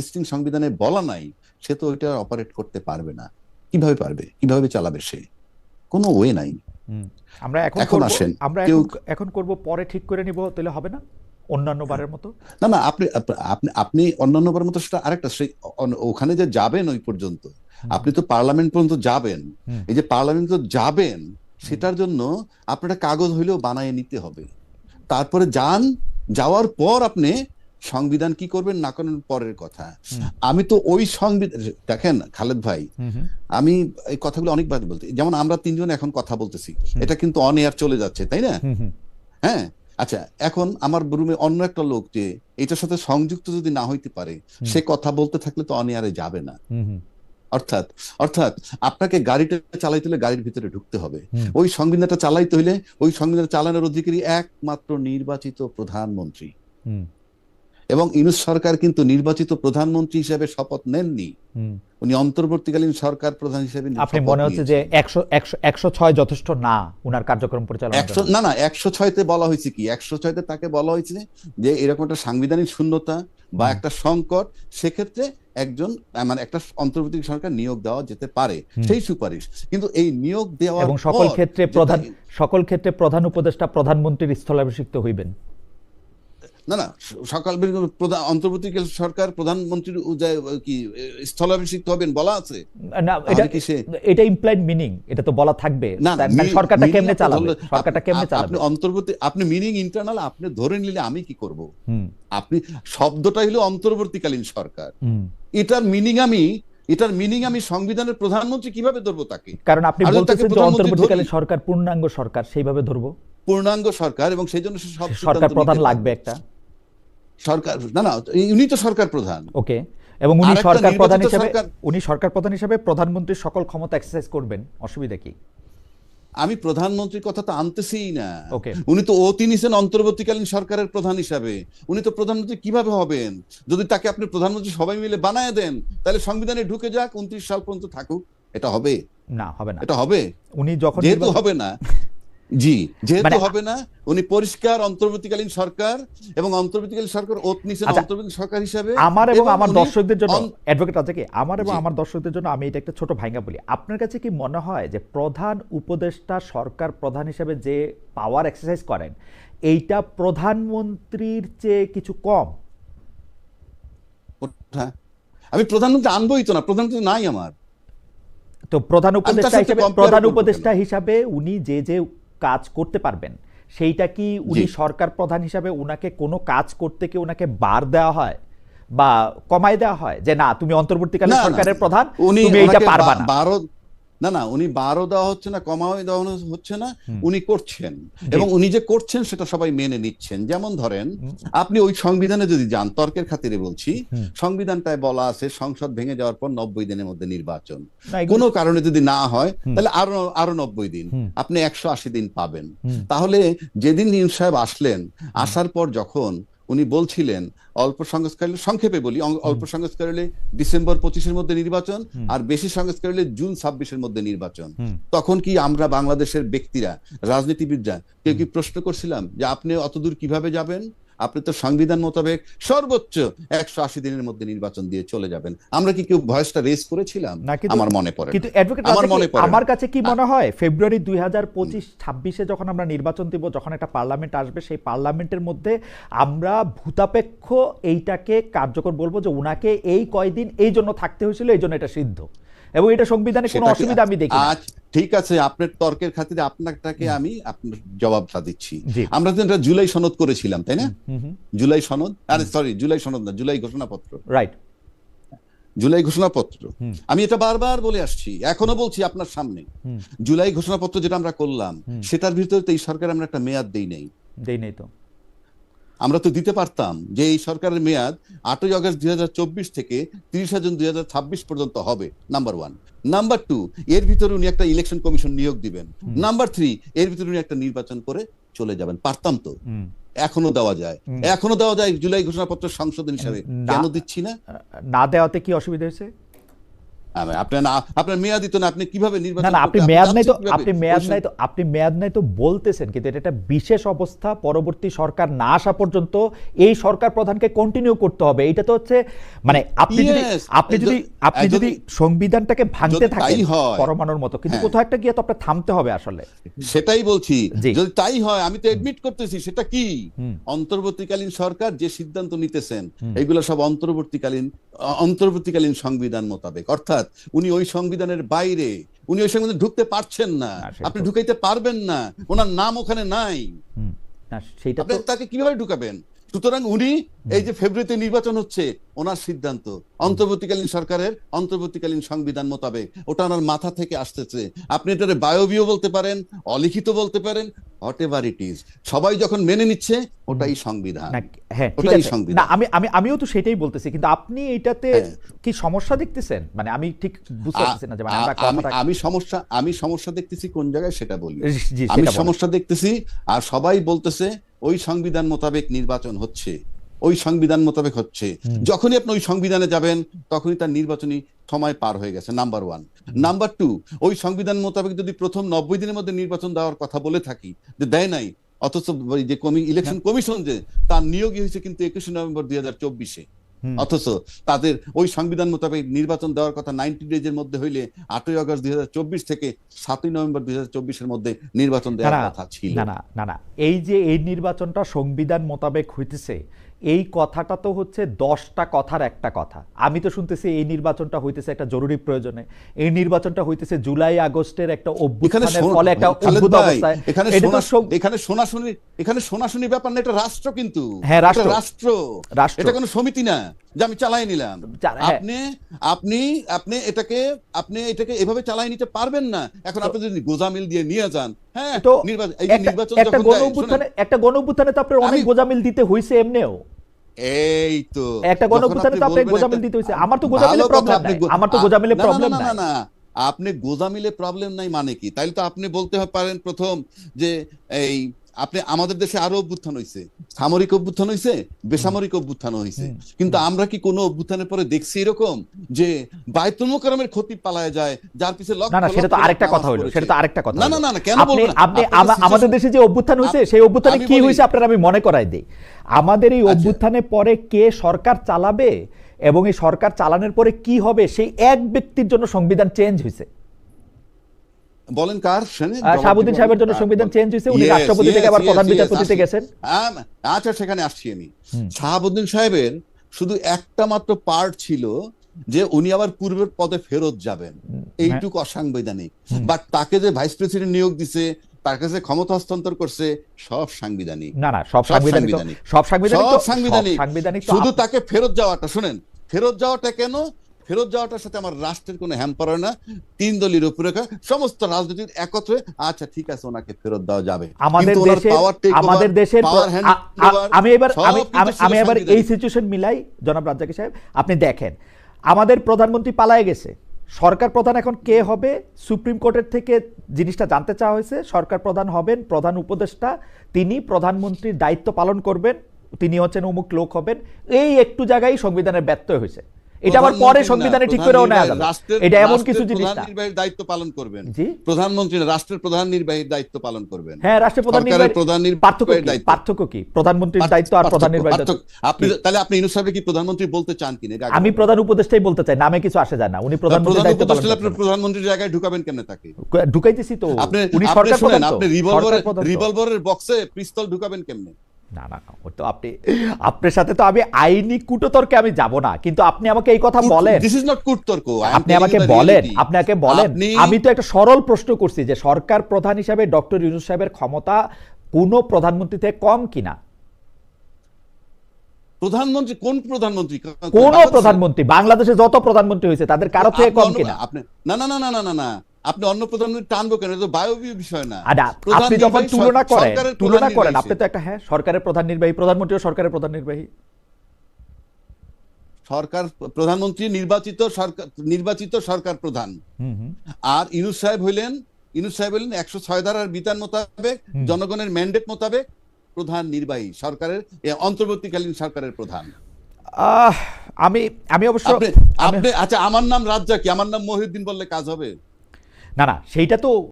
Existing সংবিধানে বলা নাই সে তো ওইটা অপারেট করতে পারবে না। কীভাবে পারবে? কীভাবে চালাবে সে? কোনো ওয়ে নাই। আমরা এখন এখন আসেন, আমরা এখন করব পরে ঠিক করে নিব তাহলে হবে না? অন্যান্য বারের মতো? না না আপনি আপ- আপনি আপনি অন্যান্যবার মতো সেটা আরেকটা সেই ওখানে যে যাবেন ওই পর্যন্ত। আপনি তো পার্লামেন্ট পর্যন্ত যাবেন। এই যে পার্লামেন্ট তো যাবেন সেটার জন্য আপনার কাগজ হইলেও বানিয়ে নিতে হবে। তারপরে যান যাওয়ার পর আপনি সংবিধান কি করবেন না করেন পরের কথা। আমি তো ওই সংবিধান দেখেন খালেদ ভাই আমি এই কথাগুলো অনেকবার বলতে যেমন আমরা তিনজন এখন কথা বলতেছি এটা কিন্তু অন এয়ার চলে যাচ্ছে তাই না? হ্যাঁ আচ্ছা এখন আমার রুমে অন্য একটা লোক যে এটার সাথে সংযুক্ত যদি না হইতে পারে সে কথা বলতে থাকলে তো অনিয়ারে যাবে না। অর্থাৎ অর্থাৎ আপনাকে গাড়িটা চালাইতে হলে গাড়ির ভিতরে ঢুকতে হবে। ওই সংবিধানটা চালাইতে হলে ওই সংবিধান চালানোর অধিকারী একমাত্র নির্বাচিত প্রধানমন্ত্রী। এবং ইউনুস সরকার কিন্তু নির্বাচিত প্রধানমন্ত্রী হিসেবে শপথ নেননি। উনি অন্তর্বর্তীকালীন সরকার প্রধান হিসেবে আপনি মনে হচ্ছে যে একশো একশো একশো ছয় যথেষ্ট? না উনার কার্যক্রম পরিচালনা একশো না না একশো ছয়তে বলা হয়েছে কি? একশো ছয়তে তাকে বলা হয়েছে যে এরকম একটা সাংবিধানিক শূন্যতা বা একটা সংকট সেক্ষেত্রে একজন মানে একটা অন্তর্বর্তী সরকার নিয়োগ দেওয়া যেতে পারে। সেই সুপারিশ। কিন্তু এই নিয়োগ দেওয়া এবং সকল ক্ষেত্রে প্রধান সকল ক্ষেত্রে প্রধান উপদেষ্টা প্রধানমন্ত্রীর স্থলাভিষিক্ত হইবেন। না না সকাল প্রধান অন্তর্বর্তীকালীন সরকার প্রধানমন্ত্রীর কি স্থলাভিষিক্ত হবেন বলা আছে? না এটা এটা ইমপ্লাইড মিনিং এটা তো বলা থাকবে। না সরকারটা কেমনে চালাবে? সরকারটা কেমনে চালাবে? আপনি অন্তর্বর্তী আপনি মিনিং ইন্টারনাল আপনি ধরে নিলে আমি কি করব? আপনি শব্দটা হলো অন্তর্বর্তীকালীন সরকার। এটার মিনিং আমি এটার মিনিং আমি সংবিধানের প্রধানমন্ত্রী কীভাবে ধরবো তাকে? কারণ আপনি বলতেছেন যে অন্তর্বর্তীকালীন সরকার পূর্ণাঙ্গ সরকার সেইভাবে ধরবো। পূর্ণাঙ্গ সরকার এবং সেই জন্য সব সরকার প্রধান লাগবে একটা। সরকার না না উনি তো সরকার প্রধান। ওকে এবং উনি সরকার প্রধান হিসেবে উনি সরকার প্রধান হিসেবে প্রধানমন্ত্রীর সকল ক্ষমতা এক্সারসাইজ করবেন অসুবিধা কি? আমি প্রধানমন্ত্রীর কথা তো আনতেছিই না। উনি তো অতি নিছেন অন্তর্বর্তীকালীন সরকারের প্রধান হিসাবে। উনি তো প্রধানমন্ত্রী কীভাবে হবেন? যদি তাকে আপনি প্রধানমন্ত্রী সবাই মিলে বানায় দেন তাহলে সংবিধানে ঢুকে যাক উনত্রিশ সাল পর্যন্ত থাকুক এটা হবে? না হবে না। এটা হবে? উনি যখন যেহেতু হবে না জি। যেহেতু মানে- হবে না উনি পরিষ্কার অন্তর্বর্তীকালীন সরকার এবং অন্তর্বর্তীকালীন সরকার ওত নিছেন আচ্ছা, অন্তর্বর্তী সরকার হিসাবে আমার এবং আমার দর্শকদের জন্য অ্যাডভোকেট আছে কি? আমার এবং আমার দর্শকদের জন্য আমি এটা একটা ছোট ভাঙ্গা বলি। আপনার কাছে কি মনে হয় যে প্রধান উপদেষ্টা সরকার প্রধান হিসেবে যে পাওয়ার এক্সারসাইজ করেন এইটা প্রধানমন্ত্রীর চেয়ে কিছু কম? আমি প্রধানমন্ত্রী আনবই তো না প্রধানমন্ত্রী নাই আমার। তো প্রধান উপদেষ্টা হিসেবে প্রধান উপদেষ্টা হিসাবে উনি যে যে কাজ করতে পারবেন। সেইটা কি উনি সরকার প্রধান হিসাবে ওনাকে কোনো কাজ করতে কি ওনাকে বার দেওয়া হয়? বা কমাই দেওয়া হয়? যে না তুমি অন্তর্বর্তীকালীন সরকারের প্রধান তুমি এইটা পারবা না। না না উনি বারো দেওয়া হচ্ছে না কমাও দেওয়া হচ্ছে না উনি করছেন। এবং উনি যে করছেন সেটা সবাই মেনে নিচ্ছেন। যেমন ধরেন আপনি ওই সংবিধানে যদি যান তর্কের খাতিরে বলছি সংবিধানটায় বলা আছে সংসদ ভেঙে যাওয়ার পর নব্বই দিনের মধ্যে নির্বাচন। কোনো কারণে যদি না হয় তাহলে আরও আরও নব্বই দিন। আপনি একশো আশি দিন পাবেন। তাহলে যেদিন নিউজ সাহেব আসলেন আসার পর যখন উনি বলছিলেন অল্প সংস্কার হলে সংক্ষেপে বলি অল্প সংস্কার হলে ডিসেম্বর পঁচিশের মধ্যে নির্বাচন আর বেশি সংস্কার হলে জুন ছাব্বিশের মধ্যে নির্বাচন। তখন কি আমরা বাংলাদেশের ব্যক্তিরা রাজনীতিবিদরা কেউ কি প্রশ্ন করছিলাম যে আপনি অতদূর কীভাবে যাবেন? আপনি তো সংবিধান মোতাবেক সর্বোচ্চ একশো আশি দিনের মধ্যে নির্বাচন দিয়ে চলে যাবেন। আমরা কি কেউ ভয়েসটা রেজ করেছিলাম? আমার মনে পড়ে কিন্তু আমার মনে পড়ে আমার কাছে কি মনে হয় ফেব্রুয়ারি দুই হাজার পঁচিশ ছাব্বিশে যখন আমরা নির্বাচন দিব যখন একটা পার্লামেন্ট আসবে সেই পার্লামেন্টের মধ্যে আমরা ভূতাপেক্ষ এইটাকে কার্যকর বলব যে ওনাকে এই কয়দিন এই জন্য থাকতে হয়েছিল এই জন্য এটা সিদ্ধ। এবং এটা সংবিধানে কোনো অসুবিধা আমি দেখি না। আজ ঠিক আছে আপনার তর্কের খাতিরে আপনারটাকে আমি আপনার জবাবটা দিচ্ছি। আমরা তো এটা জুলাই সনদ করেছিলাম তাই না? জুলাই সনদ? আরে সরি জুলাই সনদ না জুলাই ঘোষণাপত্র। রাইট জুলাই ঘোষণাপত্র। আমি এটা বারবার বলে আসছি এখনও বলছি আপনার সামনে। জুলাই ঘোষণাপত্র যেটা আমরা করলাম সেটার ভিতরে তো এই সরকার আমরা একটা মেয়াদ দেই নাই। দেই নেই তো। আমরা তো দিতে পারতাম যে এই সরকারের মেয়াদ আটই আগস্ট দুই থেকে তিরিশে জুন দুই পর্যন্ত হবে নাম্বার ওয়ান নাম্বার টু এর ভিতরে উনি একটা ইলেকশন কমিশন নিয়োগ দিবেন। নাম্বার থ্রি এর ভিতরে উনি একটা নির্বাচন করে চলে যাবেন। পারতাম তো। এখনও দেওয়া যায়। এখনও দেওয়া যায় জুলাই ঘোষণাপত্র সংশোধন হিসাবে। কেন দিচ্ছি না? না দেওয়াতে কি অসুবিধা হয়েছে? আপনার না আপনার মেয়াদি তো না আপনি কীভাবে নির্বাচন না আপনি মেয়াদ নাই তো আপনি মেয়াদ নাই তো আপনি মেয়াদ নাই তো বলতেছেন কিন্তু এটা একটা বিশেষ অবস্থা পরবর্তী সরকার না আসা পর্যন্ত এই সরকার প্রধানকে কন্টিনিউ করতে হবে এটা তো হচ্ছে মানে আপনি যদি আপনি যদি- আপনি যদি- সংবিধানটাকে ভাঙতে থাকেন পরমাণুর মতো কিন্তু হ্যাঁ। কোথাও একটা গিয়ে তো আপনার থামতে হবে আসলে সেটাই বলছি। যদি তাই হয় আমি তো এডমিট করতেছি সেটা কি অন্তর্বর্তীকালীন সরকার যে সিদ্ধান্ত নিতেছেন। এগুলো সব অন্তর্বর্তীকালীন অন্তর্বর্তীকালীন সংবিধান মোতাবেক। অর্থাৎ উনি ওই সংবিধানের বাইরে উনি ওই সংবিধানে ঢুকতে পারছেন না। আপনি ঢুকাইতে পারবেন না। ওনার নাম ওখানে নাই। তাকে কীভাবে ঢুকাবেন? সুতরাং উনি এই যে ফেব্রুয়ারিতে নির্বাচন হচ্ছে ওনার সিদ্ধান্ত। অন্তর্বর্তীকালীন সরকারের অন্তর্বর্তীকালীন সংবিধান মোতাবেক। ওটা ওনার মাথা থেকে আসতেছে। আপনি এটারে বায়বীয় বলতে পারেন অলিখিত বলতে পারেন হোয়াট এভার ইট ইজ সবাই যখন মেনে নিচ্ছে ওটাই সংবিধান। হ্যাঁ ঠিক ওটাই আছে। সংবিধান। না আমি আমি আমিও তো সেটাই বলতেছি কিন্তু আপনি এটাতে হ্যাঁ। কি সমস্যা দেখতেছেন? মানে আমি ঠিক বুঝতে পারতেছি না যে মানে আমি সমস্যা আমি সমস্যা দেখতেছি কোন জায়গায় সেটা বলি। আমি সমস্যা দেখতেছি আর সবাই বলতেছে ওই সংবিধান মোতাবেক নির্বাচন হচ্ছে। ওই সংবিধান মোতাবেক হচ্ছে। যখনই আপনি ওই সংবিধানে যাবেন তখনই তার নির্বাচনী সময় পার হয়ে গেছে নাম্বার ওয়ান নাম্বার টু ওই সংবিধান মোতাবেক যদি প্রথম নব্বই দিনের মধ্যে নির্বাচন দেওয়ার কথা বলে থাকি যে দেয় নাই অথচ যে ইলেকশন হ্যাঁ। কমিশন যে তার নিয়োগই হয়েছে কিন্তু একুশে নভেম্বর দুই হাজার চব্বিশে। অথচ তাদের ওই সংবিধান মোতাবেক নির্বাচন দেওয়ার কথা নাইনটি ডেজের মধ্যে হইলে আটই আগস্ট দুই হাজার চব্বিশ থেকে সাতই নভেম্বর দুই হাজার চব্বিশ এর মধ্যে নির্বাচন দেওয়ার কথা ছিল। না না না এই যে এই নির্বাচনটা সংবিধান মোতাবেক হইতেছে এই কথাটা তো হচ্ছে দশটা কথার একটা কথা। আমি তো শুনতেছি এই নির্বাচনটা হইতেছে একটা জরুরি প্রয়োজনে। এই নির্বাচনটা হইতেছে জুলাই আগস্টের একটা অভ্যুত্থানের ফলে একটা অদ্ভুত অবস্থায়। এখানে শোনাশুনি এখানে শোনাশুনি ব্যাপার না এটা রাষ্ট্র কিন্তু। হ্যাঁ, রাষ্ট্র। রাষ্ট্র। রাষ্ট্র। এটা কোনো সমিতি না যে আমি চালাই নিলাম। হ্যাঁ। আপনি আপনি আপনি এটাকে আপনি এটাকে এভাবে চালাই নিতে পারবেন না। এখন আপনি যদি গোজামিল দিয়ে নিয়ে যান হ্যাঁ নির্বাচন একটা- গণ অভ্যুত্থানে একটা গণ অভ্যুত্থানে তো আপনার অনেক গোজামিল দিতে হইছে এমনিও। এই তো একটা গণ তো আপনাকে গোজামিল দিতে হইছে। আমার তো গোজামিলে প্রবলেম নাই। আমার তো গোজামিলে প্রবলেম নাই না, না। আপনি গোজামিলে প্রবলেম নাই মানে কি? তাইলে তো আপনি বলতে পারেন প্রথম যে এই আপনি আমাদের দেশে আরও অভ্যুত্থান হয়েছে সামরিক অভ্যুত্থান হয়েছে বেসামরিক অভ্যুত্থান হয়েছে কিন্তু আমরা কি কোনো অভ্যুত্থানের পরে দেখছি এরকম যে বায়তুল ক্ষতি পালায় যায় যার পিছে না না সেটা তো আরেকটা কথা হলো সেটা তো আরেকটা কথা না না না কেন বলবেন আপনি আমাদের দেশে যে অভ্যুত্থান হয়েছে সেই অভ্যুত্থানে কি হয়েছে আপনার আমি মনে করাই দেই। আমাদের এই আচ্ছা। অভ্যুত্থানের পরে কে সরকার চালাবে এবং এই সরকার চালানোর পরে কি হবে সেই এক ব্যক্তির জন্য সংবিধান চেঞ্জ হয়েছে বলেন কার? শাহাবুদ্দিন সাহেবের জন্য সংবিধান চেঞ্জ হয়েছে উনি রাষ্ট্রপতি থেকে আবার প্রধান বিচারপতিতে গেছেন। আচ্ছা সেখানে আসছি আমি। শাহাবুদ্দিন সাহেবের শুধু একটা মাত্র পার্ট ছিল যে উনি আবার পূর্বের পদে ফেরত যাবেন। এইটুকু অসাংবিধানিক। বাট তাকে যে ভাইস প্রেসিডেন্ট নিয়োগ দিছে তার কাছে ক্ষমতা হস্তান্তর করছে সব সাংবিধানিক। না না সব সব সাংবিধানিক সব সাংবিধানিক সব সাংবিধানিক। শুধু তাকে ফেরত যাওয়াটা শুনেন ফেরত যাওয়াটা কেন ফেরত যাওয়াটার সাথে আমার রাষ্ট্রের কোনো হ্যাম্পার হয় না। তিন দলীয় রূপরেখা সমস্ত রাজনীতির একত্রে আচ্ছা ঠিক আছে ওনাকে ফেরত দেওয়া যাবে। আমাদের over, আমাদের দেশের আমি এবার আমি আমি- এবার এই সিচুয়েশন মিলাই জনাব রাজ্জাকি সাহেব আপনি দেখেন আমাদের প্রধানমন্ত্রী পালায়ে গেছে। সরকার প্রধান এখন কে হবে? সুপ্রিম কোর্টের থেকে জিনিসটা জানতে চাওয়া হয়েছে সরকার প্রধান হবেন প্রধান উপদেষ্টা তিনি প্রধানমন্ত্রীর দায়িত্ব পালন করবেন তিনি হচ্ছেন অমুক লোক হবেন এই একটু জায়গায় সংবিধানের ব্যত্যয় হয়েছে। এটা আবার পরে সংবিধানে ঠিক করেও নেওয়া যাবে। এটা এমন কিছু জিনিস না। নির্বাহীর দায়িত্ব পালন করবেন। প্রধানমন্ত্রী রাষ্ট্রের প্রধান নির্বাহীর দায়িত্ব পালন করবেন। হ্যাঁ রাষ্ট্রের প্রধান নির্বাহী প্রধান পার্থক্য কি? পার্থক্য কি? প্রধানমন্ত্রীর দায়িত্ব আর প্রধান নির্বাহী আপনি তাহলে আপনি ইউনুস কি প্রধানমন্ত্রী বলতে চান কিনা আমি প্রধান উপদেষ্টাই বলতে চাই নামে কিছু আসে যায় না। উনি প্রধানমন্ত্রীর প্রধান দায়িত্ব পালন আপনি প্রধানমন্ত্রীর জায়গায় ঢুকাবেন কেমনে তাকে? ঢুকাইতেছি তো। আপনি উনি সরকার প্রধান আপনি রিভলভারের রিভলভারের বক্সে পিস্তল ঢুকাবেন কেমনে? না না না, ওই তো আপনি আপনার সাথে তো আমি আইনি কুটতর্কে আমি যাব না কিন্তু আপনি আমাকে এই কথা বলেন। দিস ইজ নট কুটতর্ক আপনি আমাকে বলেন আপনাকে বলেন আমি তো একটা সরল প্রশ্ন করছি যে সরকার প্রধান হিসাবে ডক্টর ইউনুস সাহেবের ক্ষমতা কোন প্রধানমন্ত্রী থেকে কম কিনা? প্রধানমন্ত্রী কোন প্রধানমন্ত্রী? কোন প্রধানমন্ত্রী বাংলাদেশে যত প্রধানমন্ত্রী হয়েছে তাদের কারও থেকে কম কিনা? আপনি না না না না না না না। আপনি অন্য প্রধানমন্ত্রী টানবো কেন? এটা তো বায়বীয় বিষয় না। আপনি যখন তুলনা করেন তুলনা করেন আপনি তো একটা হ্যাঁ সরকারের প্রধান নির্বাহী প্রধানমন্ত্রীও সরকারের প্রধান নির্বাহী। সরকার প্রধানমন্ত্রী নির্বাচিত সরকার নির্বাচিত সরকার প্রধান। আর ইনুস সাহেব হইলেন ইনুস সাহেব হইলেন একশো ছয় ধারার বিধান মোতাবেক জনগণের ম্যান্ডেট মোতাবেক প্রধান নির্বাহী সরকারের অন্তর্বর্তীকালীন সরকারের প্রধান। আহ, আমি আমি অবশ্য আপনি আচ্ছা আমার নাম রাজ্জাকি আমার নাম মহিউদ্দিন বললে কাজ হবে? না না সেইটা তো